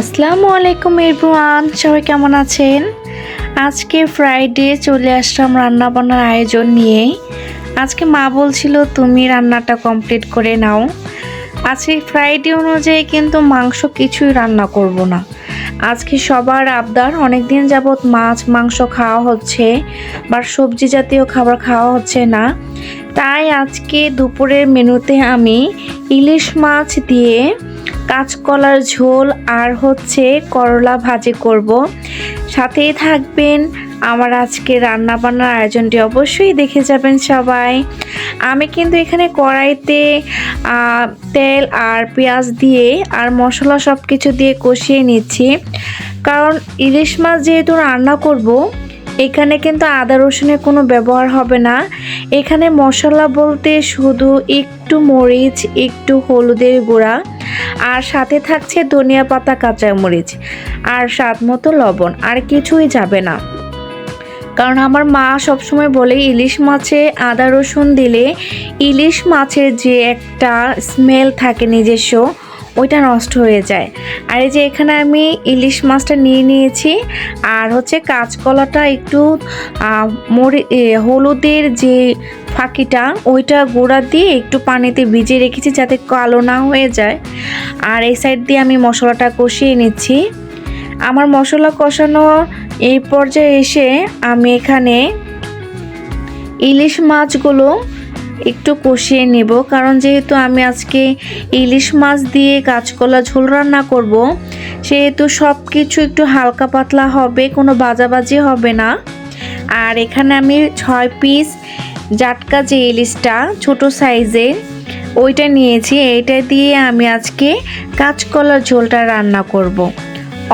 আসসালামু আলাইকুম এভরিওয়ান, সবাই কেমন আছেন? আজকে ফ্রাইডে চলে আসলাম রান্না বান্নার আয়োজন নিয়ে। আজকে মা বলছিল, তুমি রান্নাটা কমপ্লিট করে নাও। আজকে ফ্রাইডে অনুযায়ী কিন্তু মাংস কিছুই রান্না করব না। আজকে সবার আবদার অনেক দিন যাবৎ মাছ, মাংস খাওয়া হচ্ছে, বা সবজি জাতীয় খাবার খাওয়া হচ্ছে না। তাই আজকে দুপুরের মেনুতে আমি ইলিশ মাছ দিয়ে কাঁচকলার ঝোল আর হচ্ছে করলা ভাজি করব। সাথেই থাকবেন আমার আজকে রান্না বান্নার আয়োজনটি অবশ্যই দেখে যাবেন সবাই। আমি কিন্তু এখানে কড়াইতে তেল আর পেঁয়াজ দিয়ে আর মশলা সব কিছু দিয়ে কষিয়ে নিচ্ছি। কারণ ইলিশ মাছ যেহেতু রান্না করব, এখানে কিন্তু আদা রসুনের কোনো ব্যবহার হবে না। এখানে মশলা বলতে শুধু একটু মরিচ, একটু হলুদের গুঁড়া আর সাথে থাকছে ধনিয়া পাতা কাঁচামরিচ আর স্বাদ মতো লবণ, আর কিছুই যাবে না। কারণ আমার মা সবসময় বলে, ইলিশ মাছে আদা রসুন দিলে ইলিশ মাছের যে একটা স্মেল থাকে নিজস্ব ওইটা নষ্ট হয়ে যায়। আর এই যে এখানে আমি ইলিশ মাছটা নিয়ে নিয়েছি। আর হচ্ছে কাঁচকলাটা একটু মরি হলুদের যে ফাঁকিটা, ওইটা গুঁড়া দিয়ে একটু পানিতে ভিজিয়ে রেখেছি যাতে কালো না হয়ে যায়। আর এই সাইড দিয়ে আমি মশলাটা কষিয়ে নিচ্ছি। আমার মশলা কষানো এই পর্যায়ে এসে আমি এখানে ইলিশ মাছগুলো একটু কষিয়ে নেব, কারণ যেহেতু আমি আজকে ইলিশ মাছ দিয়ে কাঁচকলা ঝোল রান্না করব, সেহেতু সব কিছু একটু হালকা পাতলা হবে, কোনো বাজাবাজি হবে না আর এখানে আমি ছয় পিস জাটকা যে ইলিশটা, ছোট সাইজের ওইটা নিয়েছি, এইটা দিয়ে আমি আজকে কাঁচকলার ঝোলটা রান্না করব।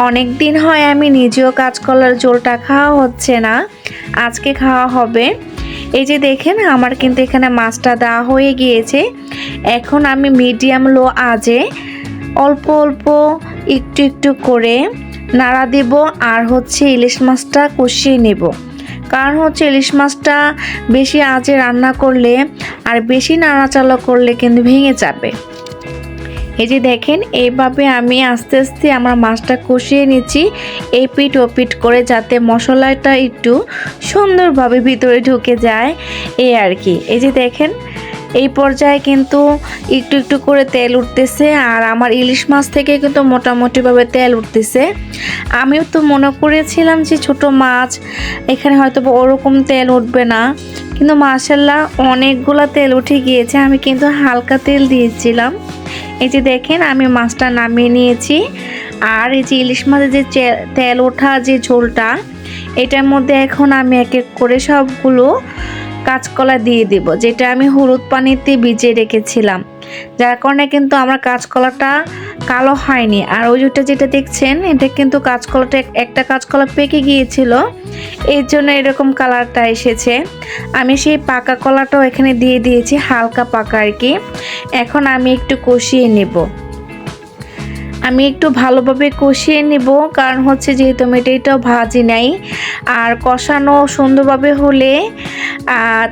অনেক দিন হয় আমি নিজেও কাঁচকলার ঝোলটা খাওয়া হচ্ছে না, আজকে খাওয়া হবে এই যে দেখেন, আমার কিন্তু এখানে মাছটা দেওয়া হয়ে গিয়েছে। এখন আমি মিডিয়াম লো আজে অল্প অল্প একটু একটু করে নাড়া দেব আর হচ্ছে ইলিশ মাছটা কষিয়ে নেব। কারণ হচ্ছে ইলিশ মাছটা বেশি আজে রান্না করলে আর বেশি নাড়াচালা করলে কিন্তু ভেঙে যাবে। এই যে দেখেন, এইভাবে আমি আস্তে আস্তে আমার মাছটা কষিয়ে নিচ্ছি এই পিঠ ও পিঠ করে যাতে মশলাটা একটু সুন্দরভাবে ভিতরে ঢুকে যায়, এই আর কি। এই যে দেখেন, এই পর্যায়ে কিন্তু একটু একটু করে তেল উঠতেছে, আর আমার ইলিশ মাছ থেকে কিন্তু মোটামুটিভাবে তেল উঠতেছে। আমিও তো মনে করেছিলাম যে ছোট মাছ, এখানে হয়তো ওরকম তেল উঠবে না, কিন্তু মাসাল্লাহ অনেকগুলা তেল উঠে গিয়েছে, আমি কিন্তু হালকা তেল দিয়েছিলাম। এই যে দেখেন, আমি মাছটা নামিয়ে নিয়েছি। আর এই যে ইলিশ মাছের যে তেল ওঠা যে ঝোলটা, এটার মধ্যে এখন আমি এক এক করে সবগুলো কাঁচকলা দিয়ে দিব, যেটা আমি হলুদ পানিতে ভিজিয়ে রেখেছিলাম। যার কারণে কিন্তু আমার কাঁচকলাটা কালো হয়নি। আর ওই যেটা যেটা দেখছেন, এটা কিন্তু কাঁচকলাটা একটা কাঁচকলা পেকে গিয়েছিল। এর জন্য এরকম কালারটা এসেছে। আমি সেই পাকা কলাটাও এখানে দিয়ে দিয়েছি, হালকা পাকা আর কি। এখন আমি একটু কষিয়ে নেব। আমি একটু ভালোভাবে কষিয়ে নেব, কারণ হচ্ছে যেহেতু আমি এটাও ভাজি নাই। আর কষানো সুন্দরভাবে হলে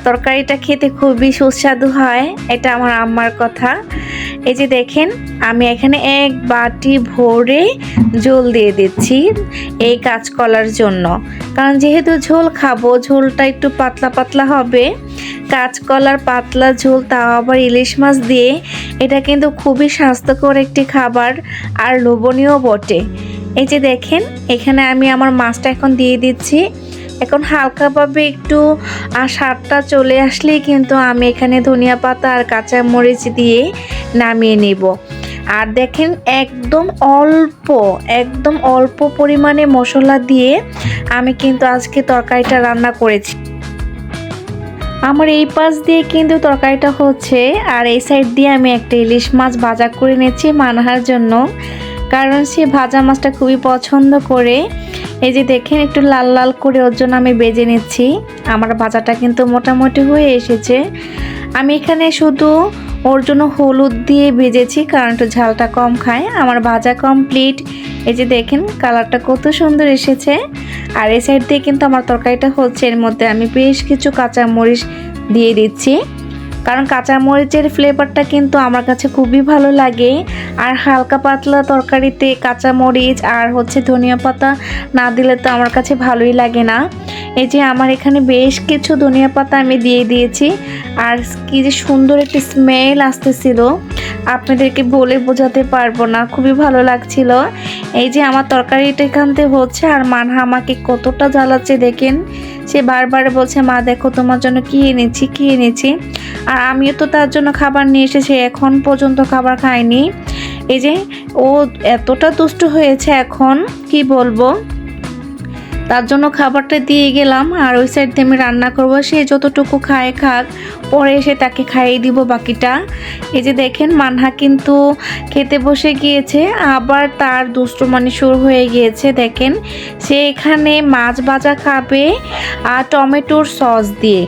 তরকারিটা খেতে খুবই সুস্বাদু হয়, এটা আমার আম্মার কথা। এই যে দেখেন, আমি এখানে এক বাটি ভরে ঝোল দিয়ে দিচ্ছি এই কাঁচকলার জন্য। কারণ যেহেতু ঝোল খাব, ঝোলটা একটু পাতলা পাতলা হবে। কাঁচকলার পাতলা ঝোল, তাও আবার ইলিশ মাছ দিয়ে, এটা কিন্তু খুবই স্বাস্থ্যকর একটি খাবার আর লোভনীয় বটে। এই যে দেখেন, এখানে আমি আমার মাছটা এখন দিয়ে দিচ্ছি। এখন হালকাভাবে একটু স্বাদটা চলে আসলেই কিন্তু আমি এখানে ধনিয়া পাতা আর কাঁচা মরিচ দিয়ে নামিয়ে নেব। আর দেখেন একদম অল্প একদম অল্প পরিমাণে মশলা দিয়ে আমি কিন্তু আজকে তরকারিটা রান্না করেছি। আমার এই পাশ দিয়ে কিন্তু তরকারিটা হচ্ছে আর এই সাইড দিয়ে আমি একটা ইলিশ মাছ ভাজা করে নিচ্ছি মানহার জন্য। কারণ সে ভাজা মাছটা খুবই পছন্দ করে। এই যে দেখেন, একটু লাল লাল করে ওর জন্য আমি বেজে নিচ্ছি। আমার ভাজাটা কিন্তু মোটামুটি হয়ে এসেছে। আমি এখানে শুধু ওর জন্য হলুদ দিয়ে ভেজেছি কারণ একটু ঝালটা কম খায়। আমার ভাজা কমপ্লিট এই যে দেখেন, কালারটা কত সুন্দর এসেছে। আর এই সাইড দিয়ে কিন্তু আমার তরকারিটা হচ্ছে। এর মধ্যে আমি বেশ কিছু কাঁচা মরিচ দিয়ে দিচ্ছি। কারণ কাঁচামরিচের ফ্লেভারটা কিন্তু আমার কাছে খুবই ভালো লাগে। আর হালকা পাতলা তরকারিতে কাঁচামরিচ আর হচ্ছে ধনিয়া পাতা না দিলে তো আমার কাছে ভালোই লাগে না। এই যে আমার এখানে বেশ কিছু ধনিয়া পাতা আমি দিয়ে দিয়েছি। আর কি যে সুন্দর একটি স্মেল আসতেছিল। আপনাদেরকে বলে বোঝাতে পারব না, খুবই ভালো লাগছিল। এই যে আমার তরকারিটা এখানতে হচ্ছে, আর মানহা আমাকে কতটা জ্বালাচ্ছে দেখেন। সে বারবার বলছে, মা, দেখো তোমার জন্য কি এনেছি কি এনেছি? আর আমিও তো তার জন্য খাবার নিয়ে এসেছি, এখন পর্যন্ত খাবার খাইনি। এই যে ও এতটা দুষ্ট হয়েছে এখন, কি বলব? তার জন্য খাবারটা দিয়ে গেলাম আর ওই সাইড দিয়ে আমি রান্না করব। সে যতটুকু খায় খাক, পরে এসে তাকে খাইয়ে দিব বাকিটা। এই যে দেখেন, মানহা কিন্তু খেতে বসে গিয়েছে, আবার তার দুষ্টুমানি শুরু হয়ে গিয়েছে। দেখেন, সে এখানে মাছ ভাজা খাবে আর টমেটোর সস দিয়ে।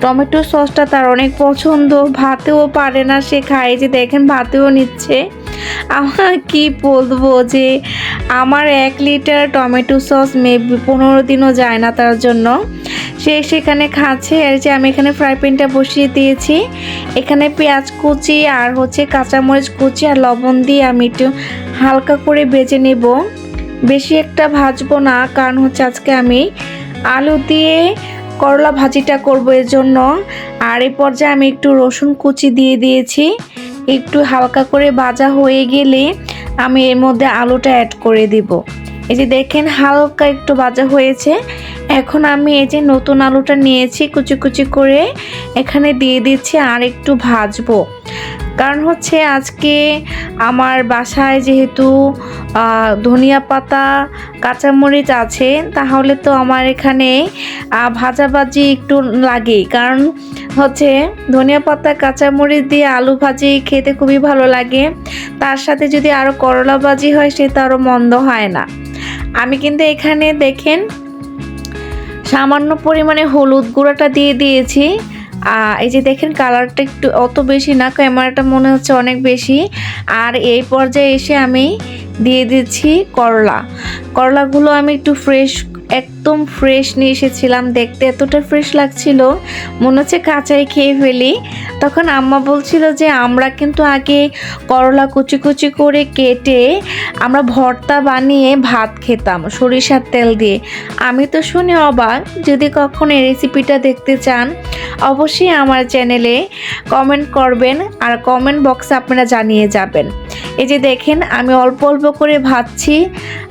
টমেটো সসটা তার অনেক পছন্দ, ভাতেও পারে না সে খায়। যে দেখেন, ভাতেও নিচ্ছে। আমার কি বলব যে আমার এক লিটার টমেটো সস মেবি পনেরো দিনও যায় না তার জন্য। সে সেখানে খাচ্ছে, আর যে আমি এখানে ফ্রাই প্যানটা বসিয়ে দিয়েছি। এখানে পেঁয়াজ কুচি আর হচ্ছে কাঁচামরিচ কুচি আর লবণ দিয়ে আমি একটু হালকা করে বেজে নেব। বেশি একটা ভাজবো না, কারণ হচ্ছে আজকে আমি আলু দিয়ে করলা ভাজিটা করব এর জন্য। আর এই পর্যায়ে আমি একটু রসুন কুচি দিয়ে দিয়েছি। একটু হালকা করে ভাজা হয়ে গেলে আমি এর মধ্যে আলুটা অ্যাড করে দিব। এই যে দেখেন হালকা একটু ভাজা হয়েছে। এখন আমি এই যে নতুন আলুটা নিয়েছি, কুচি কুচি করে এখানে দিয়ে দিচ্ছি আর একটু ভাজবো। কারণ হচ্ছে আজকে আমার বাসায় যেহেতু ধনিয়া পাতা, কাঁচামরিচ আছে, তাহলে তো আমার এখানে ভাজাভাজি একটু লাগেই। কারণ হচ্ছে ধনিয়া পাতা, কাঁচামরিচ দিয়ে আলু ভাজি খেতে খুবই ভালো লাগে। তার সাথে যদি আরও করলা ভাজি হয় সেটা আরও মন্দ হয় না। আমি কিন্তু এখানে দেখেন, সামান্য পরিমাণে হলুদ গুঁড়োটা দিয়ে দিয়েছি। এই যে দেখেন কালারটা একটু অত বেশি না ক্যামেরাটা মনে হচ্ছে অনেক বেশি। আর এই পর্যায়ে এসে আমি দিয়ে দিচ্ছি করলা। করলাগুলো আমি একটু ফ্রেশ একদম ফ্রেশ নিয়ে এসেছিলাম দেখতে। এতটা ফ্রেশ লাগছিল, মনে হচ্ছে কাঁচাই খেয়ে ফেলি। তখন আম্মা বলছিল যে, আমরা কিন্তু আগে করলা কুচি কুচি করে কেটে আমরা ভর্তা বানিয়ে ভাত খেতাম, সরিষার তেল দিয়ে। আমি তো শুনে অবাক, যদি কখনো এই রেসিপিটা দেখতে চান, অবশ্যই আমার চ্যানেলে কমেন্ট করবেন আর কমেন্ট বক্সে আপনারা জানিয়ে যাবেন। এই যে দেখেন, আমি অল্প অল্প করে ভাজছি,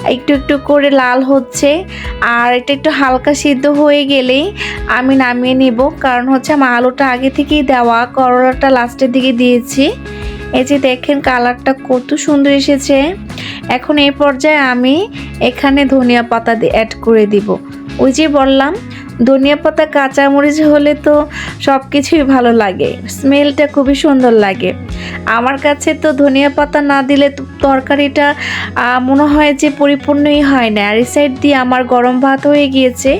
একটু একটু করে লাল হচ্ছে, আর এটা একটু হালকা সিদ্ধ হয়ে গেলেই আমি নামিয়ে নিব। কারণ হচ্ছে আমার আলুটা আগে থেকেই দেওয়া, করলাটা লাস্টের দিকে দিয়েছি। এই যে দেখেন, কালারটা কত সুন্দর এসেছে। এখন এই পর্যায়ে আমি এখানে ধনিয়া পাতা অ্যাড করে দিব। ওই যে বললাম ধনিয়া পাতা কাঁচামরিচ হলে তো সব কিছুই ভালো লাগে। স্মেলটা খুবই সুন্দর লাগে। আমার কাছে তো ধনিয়া পাতা না দিলে তরকারিটা মনে হয় যে পরিপূর্ণই হয় না। আর সাইড দিয়ে আমার গরম ভাত হয়ে গিয়েছে।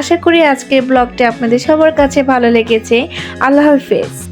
আশা করি আজকের ব্লগটা আপনাদের সবার কাছে ভালো লেগেছে। আল্লাহ হাফেজ।